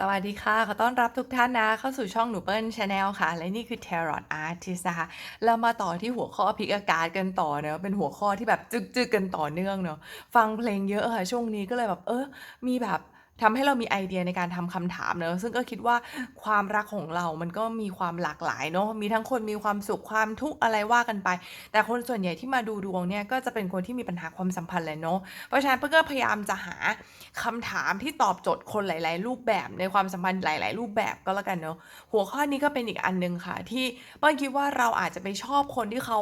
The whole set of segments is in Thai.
สวัสดีค่ะ ขอต้อนรับทุกท่านนะ เข้าสู่ช่องหนูเปิ้ลชาแนลค่ะ และนี่คือ Tarot Artist นะคะ เรามาต่อที่หัวข้อพิกอากาศกันต่อเนะเป็นหัวข้อที่แบบจึกๆกันต่อเนื่องเนาะ ฟังเพลงเยอะค่ะ ช่วงนี้ก็เลยแบบ เออ มีแบบ ทำให้เรามีไอเดียในการทำคำถามเนอะซึ่งก็คิดว่าความรักของเรามันก็มีความหลากหลายเนอะมีทั้งคนมีความสุขความทุกข์อะไรว่ากันไป แต่คนส่วนใหญ่ที่มาดูดวงเนี่ยก็จะเป็นคนที่มีปัญหาความสัมพันธ์แหละเนาะเพราะฉะนั้นเพื่อก็พยายามจะหาคำถามที่ตอบโจทย์คนหลาย ๆ รูปแบบในความสัมพันธ์หลาย ๆ รูปแบบก็แล้วกันเนาะหัวข้อนี้ก็เป็นอีกอันหนึงค่ะ ที่เปิ้ลคิดว่าเราอาจจะไปชอบคนที่เขา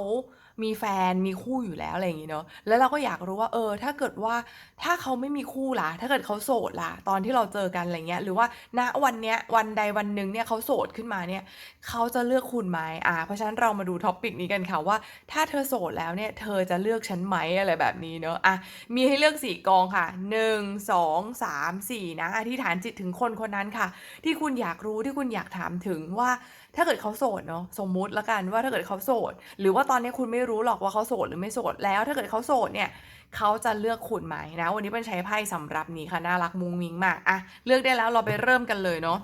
มีแฟนมีคู่อยู่แล้วอะไรอย่างงี้เนาะแล้วเราก็อยากรู้ว่าเออ ถ้าเกิดว่าถ้าเขาไม่มีคู่ล่ะ ถ้าเกิดเขาโสดล่ะ ตอนที่เราเจอกันอะไรเงี้ย หรือว่าณวันเนี้ยวันใดวันหนึ่งเนี่ยเขาโสดขึ้นมาเนี่ยเขาจะเลือกคุณไหมอ่าเพราะฉะนั้นเรามาดูท็อปิกนี้กันค่ะว่า ถ้าเธอโสดแล้วเนี่ยเธอจะเลือกฉันไหมอะไรแบบนี้เนาะอะมีให้เลือกสี่กองค่ะหนึ่งสองสามสี่นะอธิษฐานจิตถึงคนคนนั้นค่ะ ที่คุณอยากรู้ที่คุณอยากถามถึงว่า ถ้าเกิดเขาโสดเนาะสมมุติละกันว่าถ้าเกิดเขาโสด หรือว่าตอนนี้คุณไม่รู้หรอกว่าเขาโสดหรือไม่โสดแล้ว ถ้าเกิดเขาโสดเนี่ยเขาจะเลือกคุณไหมนะ วันนี้เป็นใช้ไพ่สำหรับนี้ค่ะน่ารักมุ้งมิ้งมากอะเลือกได้แล้วเราไปเริ่มกันเลยเนาะ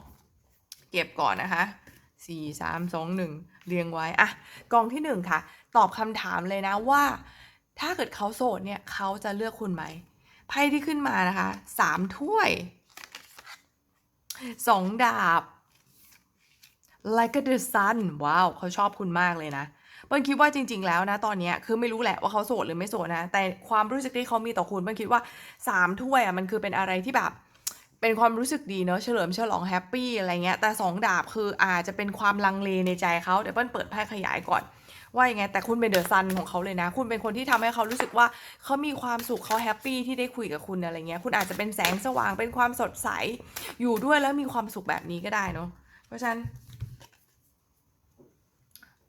เก็บก่อนนะคะสี่สามสองหนึ่งเรียงไว้อะกองที่หนึ่งค่ะ ตอบคำถามเลยนะว่า ถ้าเกิดเขาโสดเนี่ยเขาจะเลือกคุณไหมไพ่ที่ขึ้นมานะคะสามถ้วยสองดาบ like the sun ว้าวเขาชอบคุณมากเลยนะเปิ้ลคิดว่าจริง ๆ แล้วนะตอนนี้คือไม่รู้แหละว่าเขาโสดหรือไม่โสดนะ แต่ความรู้สึกที่เขามีต่อคุณเปิ้ลคิดว่าสามถ้วยอะมันคือเป็นอะไรที่แบบเป็นความรู้สึกดีเนอะเฉลิมฉลองแฮปปี้อะไรเงี้ยแต่สองดาบคืออาจจะเป็นความลังเลในใจเขาเดี๋ยวเปิ้ลเปิดไพ่ขยายก่อนว่ายังไงแต่คุณเป็นเดอะซันของเขาเลยนะ คุณเป็นคนที่ทำให้เขารู้สึกว่าเขามีความสุขเขาแฮปปี้ที่ได้คุยกับคุณอะไรเงี้ย คุณอาจจะเป็นแสงสว่างเป็นความสดใสอยู่ด้วยแล้วมีความสุขแบบนี้ก็ได้เนาะเพราะฉะนั้น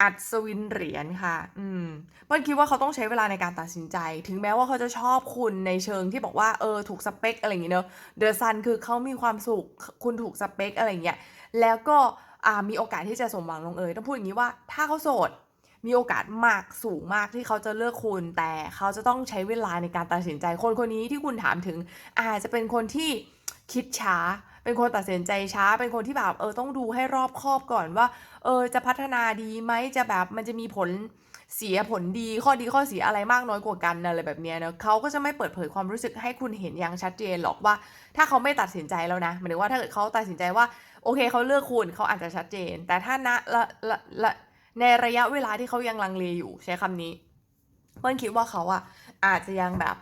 อัศวินเหรียญค่ะ อืมเปิ้ลคิดว่าเขาต้องใช้เวลาในการตัดสินใจ ถึงแม้ว่าเขาจะชอบคุณในเชิงที่บอกว่า เออ ถูกสเปคอะไรอย่างเงี้ยเนอะเดอะซันคือเขามีความสุข คุณถูกสเปคอะไรอย่างเงี้ย แล้วก็ อ่า มีโอกาสที่จะสมหวังลงเอย ต้องพูดอย่างนี้ว่า ถ้าเขาโสด มีโอกาสมากสูงมากที่เขาจะเลือกคุณ แต่เขาจะต้องใช้เวลาในการตัดสินใจ คนคนนี้ที่คุณถามถึง อาจจะเป็นคนที่คิดช้า เป็นคนตัดสินใจช้า เป็นคนที่แบบเออต้องดูให้รอบคอบก่อนว่า เออจะพัฒนาดีไหมจะแบบมันจะมีผลเสียผลดีข้อดีข้อเสียอะไรมากน้อยกว่ากันอะไรแบบนี้เนอะเขาก็จะไม่เปิดเผยความรู้สึกให้คุณเห็นอย่างชัดเจนหรอกว่า ถ้าเขาไม่ตัดสินใจแล้วนะหมายถึงว่าถ้าเกิดเขาตัดสินใจว่า โอเคเขาเลือกคุณเขาอาจจะชัดเจน แต่ถ้าณละละละในระยะเวลาที่เขายังลังเลอยู่ใช้คำนี้เปิ้ลคิดว่าเขาอะอาจจะยังแบบ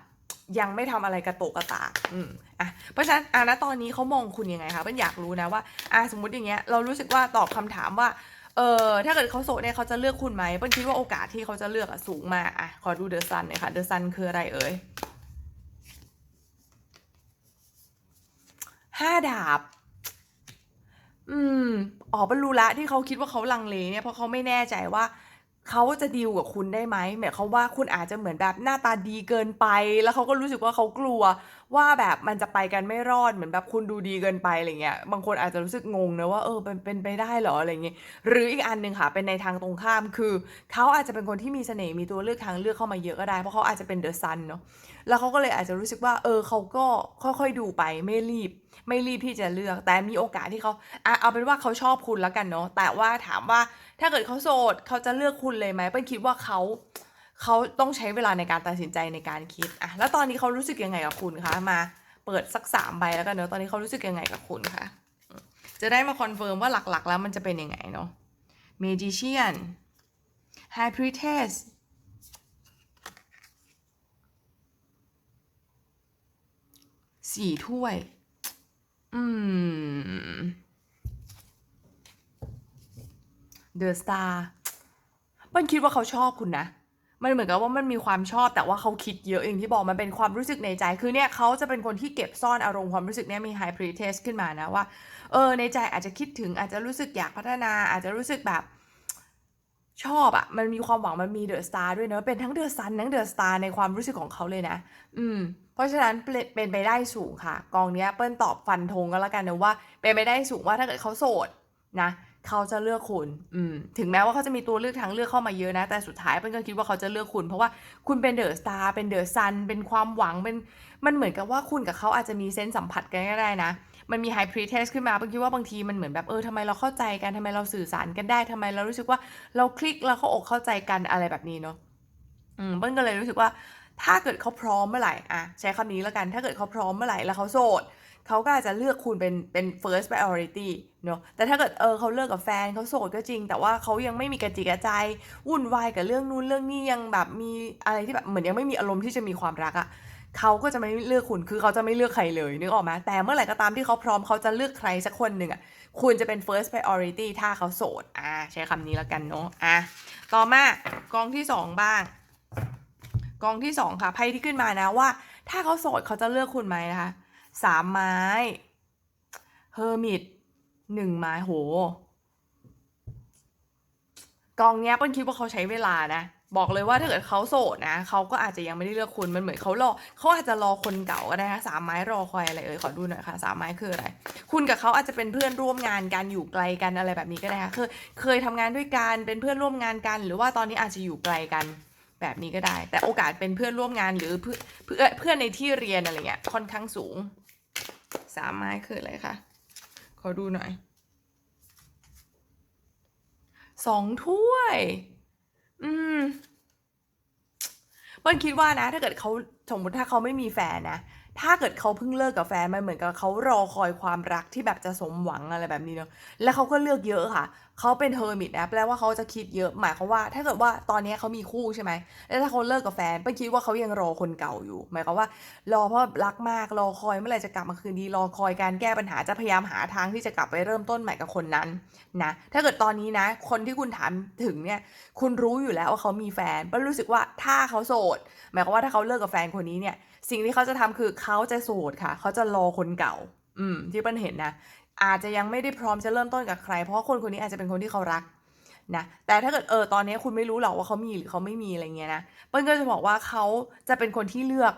ยังไม่ทำอะไรกระโตกกระตากอืม อะเพราะฉะนั้นอะณตอนนี้เขามองคุณยังไงคะเปิ้ลอยากรู้นะว่าอะสมมติอย่างเงี้ยเรารู้สึกว่าตอบคำถามว่าเออถ้าเกิดเขาโสดเนี่ยเขาจะเลือกคุณไหมเปิ้ลคิดว่าโอกาสที่เขาจะเลือกอะสูงมากอะขอดูเดอะซันหน่อยค่ะเดอะซันคืออะไรเอ่ยห้าดาบ อืมอ๋อบรรลุละที่เขาคิดว่าเขาลังเลเนี่ยเพราะเขาไม่แน่ใจว่าเขาจะดีลกับคุณได้ไหมหมายความว่าคุณอาจจะเหมือนแบบหน้าตาดีเกินไป แล้วเขาก็รู้สึกว่าเขากลัว ว่าแบบมันจะไปกันไม่รอดเหมือนแบบคุณดูดีเกินไปอะไรเงี้ยบางคนอาจจะรู้สึกงงนะว่าเออเป็นเป็นไปได้เหรออะไรเงี้ยหรืออีกอันหนึ่งค่ะเป็นในทางตรงข้ามคือเขาอาจจะเป็นคนที่มีเสน่ห์มีตัวเลือกทางเลือกเข้ามาเยอะก็ได้เพราะเขาอาจจะเป็นเดอะซันเนาะแล้วเขาก็เลยอาจจะรู้สึกว่า เออเขาก็ค่อยๆดูไปไม่รีบ ไม่รีบที่จะเลือก แต่มีโอกาสที่เขาอะเอาเป็นว่าเขาชอบคุณแล้วกันเนาะแต่ว่าถามว่าถ้าเกิดเขาโสดเขาจะเลือกคุณเลยไหมเปิ้ลคิดว่าเขา เขาต้องใช้เวลาในการตัดสินใจในการคิดอะแล้วตอนนี้เขารู้สึกยังไงกับคุณคะมาเปิดสักสามใบแล้วกันเนาะตอนนี้เขารู้สึกยังไงกับคุณคะจะได้มาคอนเฟิร์มว่าหลักๆ แล้วมันจะเป็นยังไงเนาะ Magician High Priestess สี่ถ้วย อืมเดอะสตาร์เปิ้ลคิดว่าเขาชอบคุณนะ มันเหมือนกับว่ามันมีความชอบแต่ว่าเขาคิดเยอะอย่างที่บอกมันเป็นความรู้สึกในใจ คือเนี่ยเขาจะเป็นคนที่เก็บซ่อนอารมณ์ความรู้สึกเนี่ยมีไฮพรีเทสขึ้นมานะว่าเออในใจอาจจะคิดถึงอาจจะรู้สึกอยากพัฒนา อาจจะรู้สึกแบบชอบอะมันมีความหวังมันมีเดอะสตาร์ด้วยเนอะเป็นทั้งเดอะซันทั้งเดอะสตาร์ในความรู้สึกของเขาเลยนะ อืม เพราะฉะนั้นเป็นเป็นไปได้สูงค่ะ กองเนี้ยเปิ้ลตอบฟันธงก็แล้วกันนะว่า เป็นไปได้สูงว่าถ้าเกิดเขาโสดนะ เขาจะเลือกคุณ อืม ถึงแม้ว่าเขาจะมีตัวเลือกทางเลือกเข้ามาเยอะนะ แต่สุดท้ายเปิ้ลก็คิดว่าเขาจะเลือกคุณ เพราะว่าคุณเป็นเดอะสตาร์ เป็นเดอะซัน เป็นความหวัง เป็น มันเหมือนกับว่าคุณกับเขาอาจจะมีเซนส์สัมผัสกันก็ได้นะ มันมี high priestess ขึ้นมาเปิ้ลคิดว่าบางทีมันเหมือนแบบเออทำไมเราเข้าใจกันทำไมเราสื่อสารกันได้ทำไมเรารู้สึกว่าเราคลิกแล้วเข้าอกเข้าใจกันอะไรแบบนี้เนาะ อืม เปิ้ลก็เลยรู้สึกว่าถ้าเกิดเขาพร้อมเมื่อไหร่ อะ ใช้คำนี้แล้วกัน ถ้าเกิดเขาพร้อมเมื่อไหร่แล้วเขาโสด เขาก็อาจจะเลือกคุณเป็นเป็น first priority เนาะแต่ถ้าเกิดเออเขาเลิกกับแฟนเขาโสดก็จริง แต่ว่าเขายังไม่มีกระจิกกระใจวุ่นวายกับเรื่องนู้นเรื่องนี้ยังแบบมีอะไรที่แบบเหมือนยังไม่มีอารมณ์ที่จะมีความรักอะเขาก็จะไม่เลือกคุณคือเขาจะไม่เลือกใครเลยนึกออกไหมแต่เมื่อไหร่ก็ตามที่เขาพร้อมเขาจะเลือกใครสักคนหนึ่งอะคุณจะเป็น first priority ถ้าเขาโสดอ่าใช้คำนี้แล้วกันเนาะอะต่อมากองที่สองบ้าง กองที่สองค่ะไพ่ที่ขึ้นมานะว่า ถ้าเขาโสดเขาจะเลือกคุณไหมนะคะ สามไม้เฮอร์มิตหนึ่งไม้โห กองเนี้ยเปิ้ลคิดว่าเขาใช้เวลานะ บอกเลยว่าถ้าเกิดเขาโสดนะเขาก็อาจจะยังไม่ได้เลือกคุณมันเหมือนเขารอเขาอาจจะรอคนเก่าก็ได้นะสามไม้รอคอยอะไรเอ่ยขอดูหน่อยค่ะสามไม้คืออะไร คุณกับเขาอาจจะเป็นเพื่อนร่วมงานกันอยู่ไกลกันอะไรแบบนี้ก็ได้ค่ะเคยเคยทำงานด้วยกันเป็นเพื่อนร่วมงานกัน หรือว่าตอนนี้อาจจะอยู่ไกลกันแบบนี้ก็ได้ แต่โอกาสเป็นเพื่อนร่วมงานหรือเพื่อนเพื่อนเพื่อนในที่เรียนอะไรเงี้ยค่อนข้างสูง สามไม้คืออะไรคะ ขอดูหน่อยสองถ้วย อืมเปิ้ลคิดว่านะ ถ้าเกิดเขาสมมติถ้าเขาไม่มีแฟนนะ ถ้าเกิดเขาเพิ่งเลิกกับแฟนมันเหมือนกับเขารอคอยความรักที่แบบจะสมหวังอะไรแบบนี้เนาะแล้วเขาก็เลือกเยอะค่ะ เขาเป็นเฮอร์มิตนะแปลว่าเขาจะคิดเยอะหมายความว่า ถ้าเกิดว่าตอนนี้เขามีคู่ใช่ไหมแล้วถ้าเขาเลิกกับแฟนเป้าคิดว่าเขายังรอคนเก่าอยู่ หมายความว่า รอเพราะรักมากรอคอยเมื่อไหร่จะกลับมาคืนดีรอคอยการแก้ปัญหาจะพยายามหาทางที่จะกลับไปเริ่มต้นใหม่กับคนนั้นนะถ้าเกิดตอนนี้นะ คนที่คุณถามถึงเนี่ยคุณรู้อยู่แล้วว่าเขามีแฟนเป้ารู้สึกว่าถ้าเขาโสด หมายความว่าถ้าเขาเลิกกับแฟนคนนี้เนี่ย สิ่งที่เขาจะทำคือเขาจะโสดค่ะ เขาจะรอคนเก่า อืม ที่เปิ้ลเห็นนะอาจจะยังไม่ได้พร้อมจะเริ่มต้นกับใคร เพราะคนคนนี้อาจจะเป็นคนที่เขารักนะแต่ถ้าเกิดเออตอนนี้คุณไม่รู้หรอกว่าเขามีหรือเขาไม่มีอะไรเงี้ยนะเปิ้ลก็จะบอกว่าเขาจะเป็นคนที่เลือก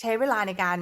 ใช้เวลาในการ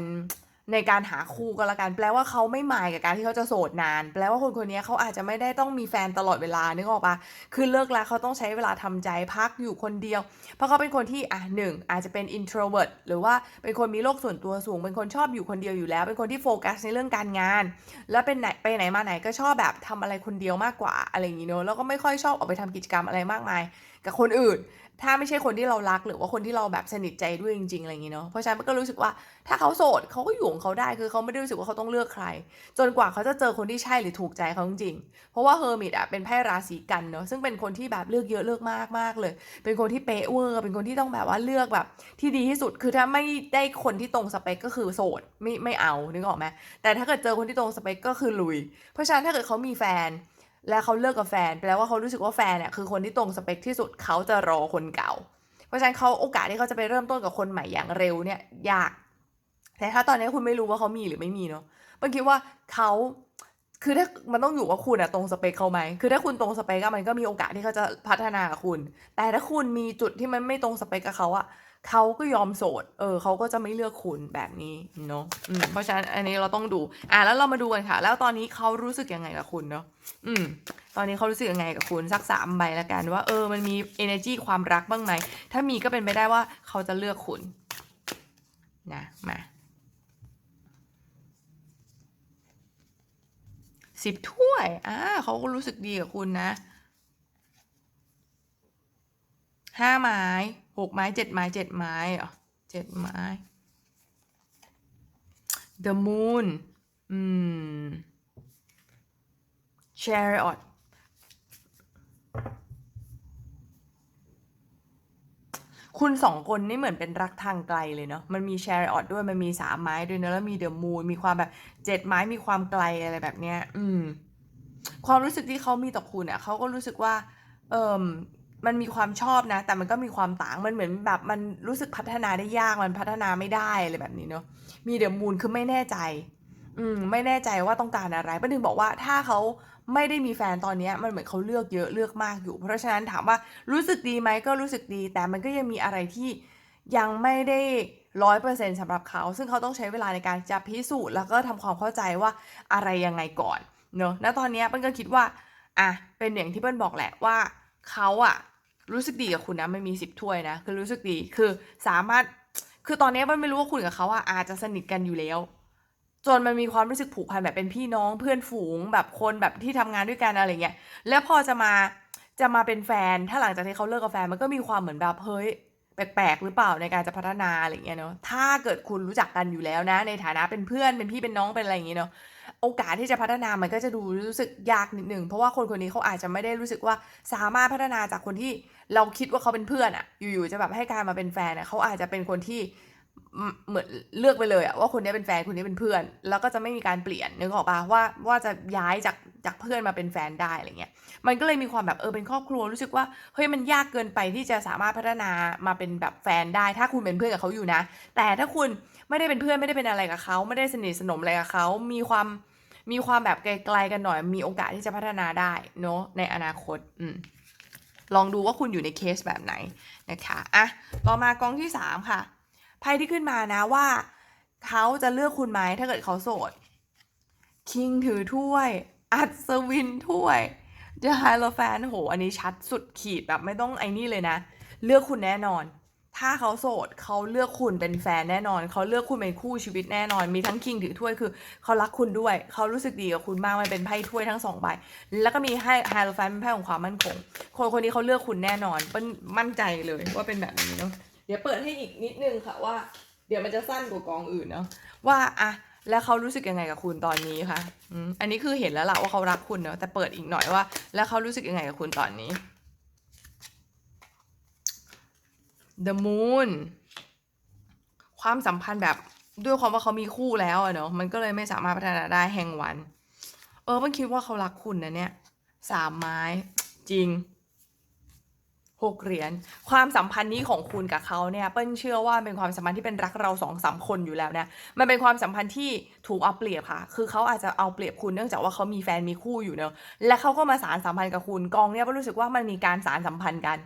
ในการหาคู่ก็แล้วกัน แปลว่าเขาไม่หมายกับการที่เขาจะโสดนาน แปลว่าคนคนนี้เขาอาจจะไม่ได้ต้องมีแฟนตลอดเวลานึกออกปะคือเลิกแล้วเขาต้องใช้เวลาทำใจพักอยู่คนเดียว เพราะเขาเป็นคนที่อะหนึ่งอาจจะเป็น introvert หรือว่าเป็นคนมีโลกส่วนตัวสูง เป็นคนชอบอยู่คนเดียวอยู่แล้ว เป็นคนที่โฟกัสในเรื่องการงาน แล้วเป็นไหนไปไหนมาไหนก็ชอบแบบทำอะไรคนเดียวมากกว่าอะไรอย่างงี้เนอะแล้วก็ไม่ค่อยชอบออกไปทำกิจกรรมอะไรมากมาย กับคนอื่น ถ้าไม่ใช่คนที่เรารักหรือว่าคนที่เราแบบสนิทใจด้วยจริงๆอะไรอย่างงี้เนาะเพราะฉะนั้นมันก็รู้สึกว่าถ้าเขาโสดเขาก็อยู่ของเขาได้คือเขาไม่ได้รู้สึกว่าเขาต้องเลือกใคร จนกว่าเขาจะเจอคนที่ใช่หรือถูกใจเขาจริงๆเพราะว่าเฮอร์มิตอะเป็นไพ่ราศีกันเนาะซึ่งเป็นคนที่แบบเลือกเยอะเลือกมากมากเลย เป็นคนที่เป๊ะเวอร์เป็นคนที่ต้องแบบว่าเลือกแบบ ที่ดีที่สุดคือถ้าไม่ได้คนที่ตรงสเปคก็คือโสดไม่ไม่เอานึกออกไหมแต่ถ้าเกิดเจอคนที่ตรงสเปคก็คือลุย เพราะฉะนั้นถ้าเกิดเขามีแฟน แล้วเขาเลิกกับแฟนแปลว่าเขารู้สึกว่าแฟนเนี่ยคือคนที่ตรงสเปคที่สุดเขาจะรอคนเก่า เพราะฉะนั้นเขาโอกาสที่เขาจะไปเริ่มต้นกับคนใหม่อย่างเร็วเนี่ยยาก แต่ถ้าตอนนี้คุณไม่รู้ว่าเขามีหรือไม่มีเนาะเปิ้ลคิดว่าเขาคือถ้ามันต้องอยู่ว่าคุณอะตรงสเปคเขาไหม คือถ้าคุณตรงสเปคอะมันก็มีโอกาสที่เขาจะพัฒนากับคุณ แต่ถ้าคุณมีจุดที่มันไม่ตรงสเปคกับเขาอะ เขาก็ยอมโสด เออเขาก็จะไม่เลือกคุณแบบนี้เนาะเพราะฉะนั้นอันนี้เราต้องดู อะแล้วเรามาดูกันค่ะ แล้วตอนนี้เขารู้สึกยังไงกับคุณเนาะ อืม ตอนนี้เขารู้สึกยังไงกับคุณสักสามใบละกันว่า เออ มันมี energy ความรักบ้างไหม ถ้ามีก็เป็นไปได้ว่าเขาจะเลือกคุณ นะ มาสิบถ้วย อ่าเขาก็รู้สึกดีกับคุณนะ ห้าไม้หกไม้เจ็ดไม้เจ็ดไม้เหรอเจ็ดไม้ the moon อืม chariot คุณสองคนนี่เหมือนเป็นรักทางไกลเลยเนาะ มันมีแชร์ออดด้วย มันมีสามไม้ด้วยเนอะแล้วมีเดอะมูน มีความแบบเจ็ดไม้ มีความไกลอะไรแบบเนี้ย อืม ความรู้สึกที่เขามีต่อคุณอะเขาก็รู้สึกว่า เอิม มันมีความชอบนะ แต่มันก็มีความต่างมันเหมือนแบบมันรู้สึกพัฒนาได้ยากมันพัฒนาไม่ได้อะไรแบบนี้เนาะมีเดอะมูนคือไม่แน่ใจ อืมไม่แน่ใจว่าต้องการอะไรป้าหนึ่งบอกว่าถ้าเขาไม่ได้มีแฟนตอนนี้มันเหมือนเขาเลือกเยอะเลือกมากอยู่ เพราะฉะนั้นถามว่ารู้สึกดีไหมก็รู้สึกดี แต่มันก็ยังมีอะไรที่ยังไม่ได้ร้อยเปอร์เซ็นต์สำหรับเขา ซึ่งเขาต้องใช้เวลาในการจะพิสูจน์แล้วก็ทำความเข้าใจว่าอะไรยังไงก่อนเนอะณตอนนี้เปิ้ลก็คิดว่าอะเป็นอย่างที่เปิ้ลบอกแหละว่า เขาอะรู้สึกดีกับคุณนะไม่มีสิบถ้วยนะคือรู้สึกดีคือสามารถคือตอนนี้เปิ้ลไม่รู้ว่าคุณกับเขาอะอาจจะสนิทกันอยู่แล้ว จนมันมีความรู้สึกผูกพันแบบเป็นพี่น้องเพื่อนฝูงแบบคนแบบที่ทำงานด้วยกันอะไรเงี้ยแล้วพอจะมาจะมาเป็นแฟนถ้าหลังจากที่เขาเลิกกับแฟนมันก็มีความเหมือนแบบเฮ้ยแปลกๆหรือเปล่าในการจะพัฒนาอะไรเงี้ยเนาะถ้าเกิดคุณรู้จักกันอยู่แล้วนะ ในฐานะเป็นเพื่อนเป็นพี่เป็นน้องเป็นอะไรอย่างเงี้ยเนาะ โอกาสที่จะพัฒนามันก็จะดูรู้สึกยากนิดหนึ่งเพราะว่าคนคนนี้เขาอาจจะไม่ได้รู้สึกว่าสามารถพัฒนาจากคนที่เราคิดว่าเขาเป็นเพื่อนอะอยู่ๆจะแบบให้การมาเป็นแฟนอะเขาอาจจะเป็นคนที่เหมือนเลือกไปเลยอะว่าคนนี้เป็นแฟนคนนี้เป็นเพื่อน แล้วก็จะไม่มีการเปลี่ยนนึกออกปะว่าว่าจะย้ายจากจากเพื่อนมาเป็นแฟนได้อะไรเงี้ยมันก็เลยมีความแบบเออเป็นครอบครัวรู้สึกว่าเฮ้ยมันยากเกินไปที่จะสามารถพัฒนามาเป็นแบบแฟนได้ ถ้าคุณเป็นเพื่อนกับเขาอยู่นะ แต่ถ้าคุณ ไม่ได้เป็นเพื่อนไม่ได้เป็นอะไรกับเขาไม่ได้สนิทสนมอะไรกับเขามีความมีความแบบไกลๆกันหน่อย มีโอกาสที่จะพัฒนาได้เนาะในอนาคตอืมลองดูว่าคุณอยู่ในเคสแบบไหนนะคะอะต่อมากองที่สามค่ะไพ่ที่ขึ้นมานะว่าเขาจะเลือกคุณไหมถ้าเกิดเขาโสดคิงถือถ้วย อัศวินถ้วยเดอะไฮโลแฟนโห อันนี้ชัดสุดขีดแบบไม่ต้องไอ้นี่เลยนะ เลือกคุณแน่นอน ถ้าเขาโสดเขาเลือกคุณเป็นแฟนแน่นอน เขาเลือกคุณเป็นคู่ชีวิตแน่นอน มีทั้งคิงถือถ้วยคือเขารักคุณด้วย เขารู้สึกดีกับคุณมากมันเป็นไพ่ถ้วยทั้งสองใบ แล้วก็มีให้ไฮโลแฟนเป็นไพ่ของความมั่นคง คนคนนี้เขาเลือกคุณแน่นอนเป็นมั่นใจเลยว่าเป็นแบบนี้เนาะเดี๋ยวเปิดให้อีกนิดนึงค่ะว่า เดี๋ยวมันจะสั้นกว่ากองอื่นเนาะว่าอะแล้วเขารู้สึกยังไงกับคุณตอนนี้คะอันนี้คือเห็นแล้วล่ะว่าเขารักคุณเนาะแต่เปิดอีกหน่อยว่า แล้วเขารู้สึกยังไงกับคุณตอนนี้ The Moon ความสัมพันธ์แบบด้วยความว่าเขามีคู่แล้วอะเนาะมันก็เลยไม่สามารถพัฒนาได้แห่งวัน เออมันคิดว่าเขารักคุณนะเนี่ยสามไม้จริง หกเหรียญความสัมพันธ์นี้ของคุณกับเขาเนี่ยเปิ้ลเชื่อว่าเป็นความสัมพันธ์ที่เป็นรักเราสองสามคนอยู่แล้วนะมันเป็นความสัมพันธ์ที่ถูกเอาเปรียบค่ะ คือเขาอาจจะเอาเปรียบคุณเนื่องจากว่าเขามีแฟนมีคู่อยู่เนอะและเขาก็มาสารสัมพันธ์กับคุณกองเนี่ยเปิ้ลรู้สึกว่ามันมีการสารสัมพันธ์กัน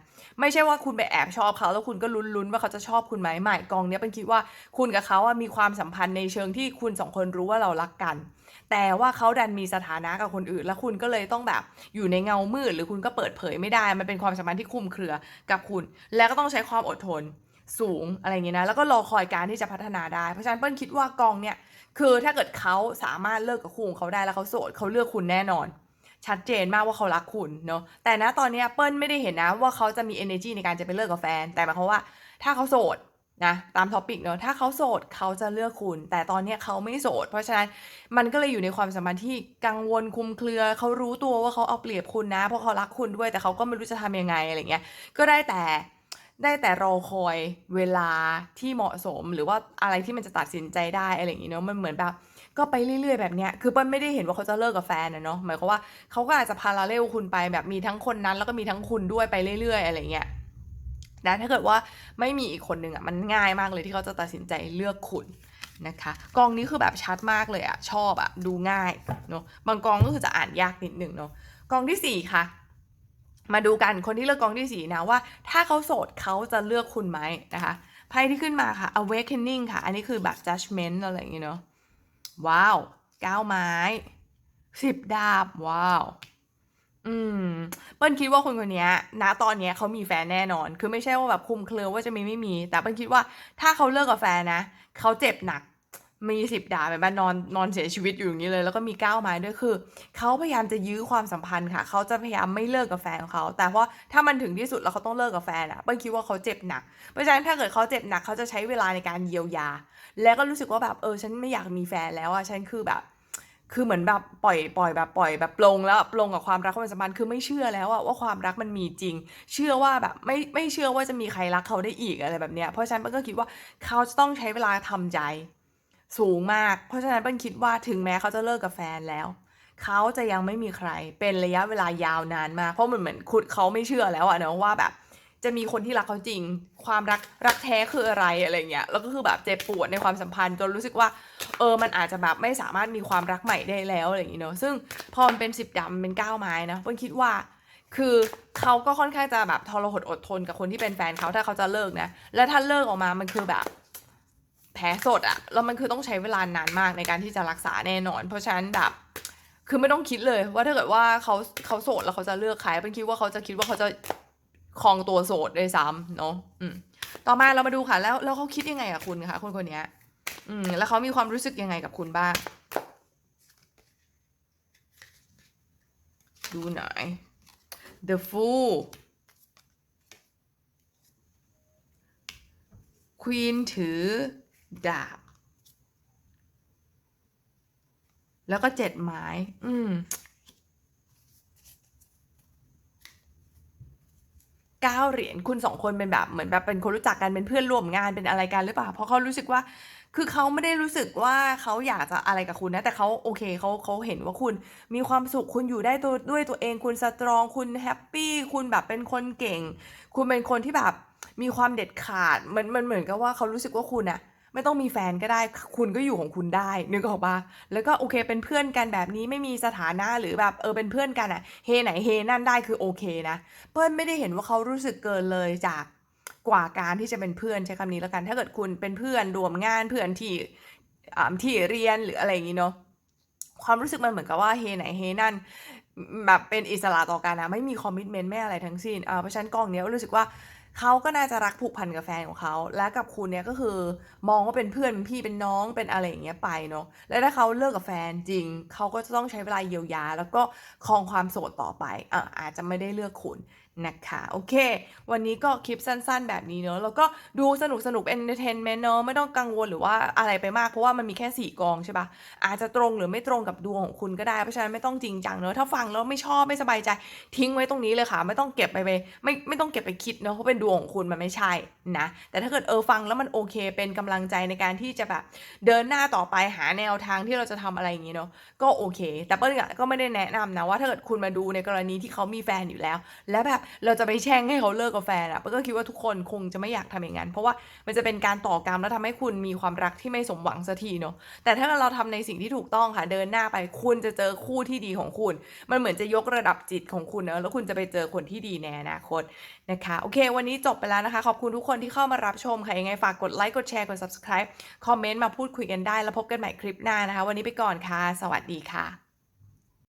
ไม่ใช่ว่าคุณไปแอบชอบเขาแล้วคุณก็ลุ้นๆว่าเขาจะชอบคุณไหมไม่กองเนี้ยเป็นคิดว่าคุณกับเขาอะมีความสัมพันธ์ในเชิงที่คุณสองคนรู้ว่าเรารักกัน แต่ว่าเขาดันมีสถานะกับคนอื่น แล้วคุณก็เลยต้องแบบอยู่ในเงามืด หรือคุณก็เปิดเผยไม่ได้ มันเป็นความสัมพันธ์ที่คลุมเครือกับคุณ แล้วก็ต้องใช้ความอดทนสูงอะไรอย่างเงี้ยนะ แล้วก็รอคอยการที่จะพัฒนาได้ เพราะฉะนั้นเปิ้ลคิดว่ากองเนี่ย คือถ้าเกิดเขาสามารถเลิกกับคู่ของเขาได้แล้วเขาโสดเขาเลือกคุณแน่นอน ชัดเจนมากว่าเขารักคุณเนาะ แต่นะตอนนี้เปิ้ลไม่ได้เห็นนะว่าเขาจะมี energy ในการจะไปเลิกกับแฟน แต่หมายความว่าถ้าเขาโสด นะตามท็อปิกเนาะถ้าเขาโสดเขาจะเลือกคุณ แต่ตอนนี้เขาไม่โสด เพราะฉะนั้นมันก็เลยอยู่ในความสัมพันธ์ที่กังวลคุมเครือเขารู้ตัวว่าเขาเอาเปรียบคุณนะ เพราะเขารักคุณด้วย แต่เขาก็ไม่รู้จะทำยังไงอะไรเงี้ยก็ได้แต่ได้แต่รอคอยเวลาที่เหมาะสมหรือว่าอะไรที่มันจะตัดสินใจได้อะไรอย่างงี้เนาะมันเหมือนแบบก็ไปเรื่อยๆแบบเนี้ย คือเปิ้ลไม่ได้เห็นว่าเขาจะเลิกกับแฟนนะเนาะหมายความว่าเขาก็อาจจะพาราเรลคุณไปแบบมีทั้งคนนั้น แล้วก็มีทั้งคุณด้วยไปเรื่อยๆ อะไรเงี้ย นะถ้าเกิดว่าไม่มีอีกคนหนึ่งอะมันง่ายมากเลยที่เขาจะตัดสินใจเลือกคุณนะคะกองนี้คือแบบชัดมากเลยอะชอบอะดูง่ายเนาะบางกองก็คือจะอ่านยากนิดหนึ่งเนาะกองที่สี่ค่ะ มาดูกันคนที่เลือกกองที่สี่นะว่า ถ้าเขาโสดเขาจะเลือกคุณไหมนะคะไพ่ที่ขึ้นมาค่ะ awakening ค่ะ อันนี้คือแบบ judgment อะไรอย่างเงี้ยเนาะว้าวเก้าไม้สิบดาบ ว้าว อืม เปิ้ลคิดว่าคนคนนี้ณตอนเนี้ยเขามีแฟนแน่นอน คือไม่ใช่ว่าแบบคุมเครือว่าจะมีไม่มี แต่เปิ้ลคิดว่าถ้าเขาเลิกกับแฟนนะ เขาเจ็บหนัก มีสิบดาบแบบว่านอนนอนเสียชีวิตอยู่อย่างนี้เลย แล้วก็มีก้าวไม้ด้วยคือ เขาพยายามจะยื้อความสัมพันธ์ค่ะ เขาจะพยายามไม่เลิกกับแฟนของเขา แต่ว่าถ้ามันถึงที่สุดแล้วเขาต้องเลิกกับแฟนอะเปิ้ลคิดว่าเขาเจ็บหนัก เพราะฉะนั้นถ้าเกิดเขาเจ็บหนักเขาจะใช้เวลาในการเยียวยา แล้วก็รู้สึกว่าแบบเออฉันไม่อยากมีแฟนแล้วอะฉันคือแบบ คือเหมือนแบบปล่อยปล่อยแบบปล่อยแบบปลงแล้วปลงกับความรักความสัมพันธ์คือไม่เชื่อแล้วอะว่าความรักมันมีจริง เชื่อว่าแบบไม่ไม่เชื่อว่าจะมีใครรักเขาได้อีกอะไรแบบเนี้ยเพราะฉะนั้นเปิ้ลก็คิดว่าเขาจะต้องใช้เวลาทำใจสูงมาก เพราะฉะนั้นเปิ้ลคิดว่าถึงแม้เขาจะเลิกกับแฟนแล้ว เขาจะยังไม่มีใครเป็นระยะเวลายาวนานมากเพราะมันเหมือนคุณเขาไม่เชื่อแล้วอะเนอะว่าแบบ จะมีคนที่รักเขาจริง ความรักรักแท้คืออะไรอะไรเงี้ย แล้วก็คือแบบเจ็บปวดในความสัมพันธ์จนรู้สึกว่า เออ มันอาจจะแบบไม่สามารถมีความรักใหม่ได้แล้วอะไรอย่างงี้เนอะซึ่งพอมันเป็นสิบดำเป็นเก้าไม้นะเปิ้ลคิดว่า คือเขาก็ค่อนข้างจะแบบทรหดอดทนกับคนที่เป็นแฟนเขาถ้าเขาจะเลิกนะ แล้วถ้าเลิกออกมามันคือแบบแผลสดอะแล้วมันคือต้องใช้เวลานานมากในการที่จะรักษาแน่นอน เพราะฉะนั้นแบบคือไม่ต้องคิดเลยว่าถ้าเกิดว่าเขาเขาโสดแล้วเขาจะเลือกใครเป็นคิดว่าเขาจะคิดว่าเขาจะ ครองตัวโสดด้วยซ้ำเนาะต่อมาเรามาดูค่ะ แล้วแล้วเขาคิดยังไงกับคุณคะคนคนนี้อืมแล้วเขามีความรู้สึกยังไงกับคุณบ้าง ดูหน่อย The Fool Queen ถือดาบ แล้วก็เจ็ดไม้ อืม ก้าเหรียญคุณสองคนเป็นแบบเหมือนแบบเป็นคนรู้จักกันเป็นเพื่อนร่วมงานเป็นอะไรกันหรือเปล่า เพราะเขารู้สึกว่า คือเขาไม่ได้รู้สึกว่าเขาอยากจะอะไรกับคุณนะ แต่เขาโอเคเขาเขาเห็นว่าคุณมีความสุขคุณอยู่ได้ตัวด้วยตัวเองคุณสตรองคุณแฮปปี้คุณแบบเป็นคนเก่ง คุณเป็นคนที่แบบมีความเด็ดขาดมันมันเหมือนกับว่าเขารู้สึกว่าคุณอะ ไม่ต้องมีแฟนก็ได้ คุณก็อยู่ของคุณได้นึกออกปะแล้วก็โอเคเป็นเพื่อนกันแบบนี้ไม่มีสถานะหรือแบบเออเป็นเพื่อนกันอะเฮไหนเฮนั่นได้คือโอเคนะ เปิ้ลไม่ได้เห็นว่าเขารู้สึกเกินเลยจากกว่าการที่จะเป็นเพื่อนใช้คำนี้แล้วกัน ถ้าเกิดคุณเป็นเพื่อนรวมงานเพื่อนที่อ่าที่เรียนหรืออะไรอย่างนี้เนาะความรู้สึกมันเหมือนกับว่าเฮไหนเฮนั่นแบบเป็นอิสระต่อกันนะไม่มีคอมมิชเมนต์ไม่อะไรทั้งสิ้นอ่าเพราะฉะนั้นกองเนี้ยรู้สึกว่า เขาก็น่าจะรักผูกพันกับแฟนของเขา และกับคุณเนี่ยก็คือมองว่าเป็นเพื่อนเป็นพี่เป็นน้องเป็นอะไรอย่างเงี้ยไปเนาะ แล้วถ้าเขาเลิกกับแฟนจริง เขาก็จะต้องใช้เวลาเยียวยา แล้วก็คลองความโสดต่อไปอะอาจจะไม่ได้เลือกคุณ นะคะโอเค วันนี้ก็คลิปสั้นๆ แบบนี้เนอะแล้วก็ดูสนุกสนุกเอนเตอร์เทนเมนต์เนอะไม่ต้องกังวลหรือว่าอะไรไปมากเพราะว่ามันมีแค่สี่กองใช่ปะอาจจะตรงหรือไม่ตรงกับดวงของคุณก็ได้ เพราะฉะนั้นไม่ต้องจริงจังเนอะถ้าฟังแล้วไม่ชอบไม่สบายใจ ทิ้งไว้ตรงนี้เลยค่ะ ไม่ต้องเก็บไปไปไม่ไม่ต้องเก็บไปคิดเนอะเพราะเป็นดวงของคุณมันไม่ใช่นะแต่ถ้าเกิดเออฟังแล้วมันโอเค เป็นกำลังใจในการที่จะแบบเดินหน้าต่อไปหาแนวทางที่เราจะทำอะไรอย่างงี้เนาะก็โอเค แต่เปิ้ลก็ไม่ได้แนะนำนะว่าถ้าเกิดคุณมาดูในกรณีที่เขามีแฟนอยู่แล้ว แล้วแบบเราจะไปแช่งให้เขาเลิกกับแฟนอะเปิ้ลก็คิดว่าทุกคนคงจะไม่อยากทำอย่างนั้น เพราะว่ามันจะเป็นการต่อกรรมแล้วทำให้คุณมีความรักที่ไม่สมหวังสักทีเนาะแต่ถ้าเราทำในสิ่งที่ถูกต้องค่ะเดินหน้าไปคุณจะเจอคู่ที่ดีของคุณ มันเหมือนจะยกระดับจิตของคุณเนอะแล้วคุณจะไปเจอคนที่ดีในอนาคตนะคะโอเค วันนี้จบไปแล้วนะคะ ขอบคุณทุกคนที่เข้ามารับชมค่ะยังไงฝากกดไลค์กดแชร์กด subscribe คอมเมนต์มาพูดคุยกันได้แล้วพบกันใหม่คลิปหน้านะคะ วันนี้ไปก่อนค่ะ สวัสดีค่ะ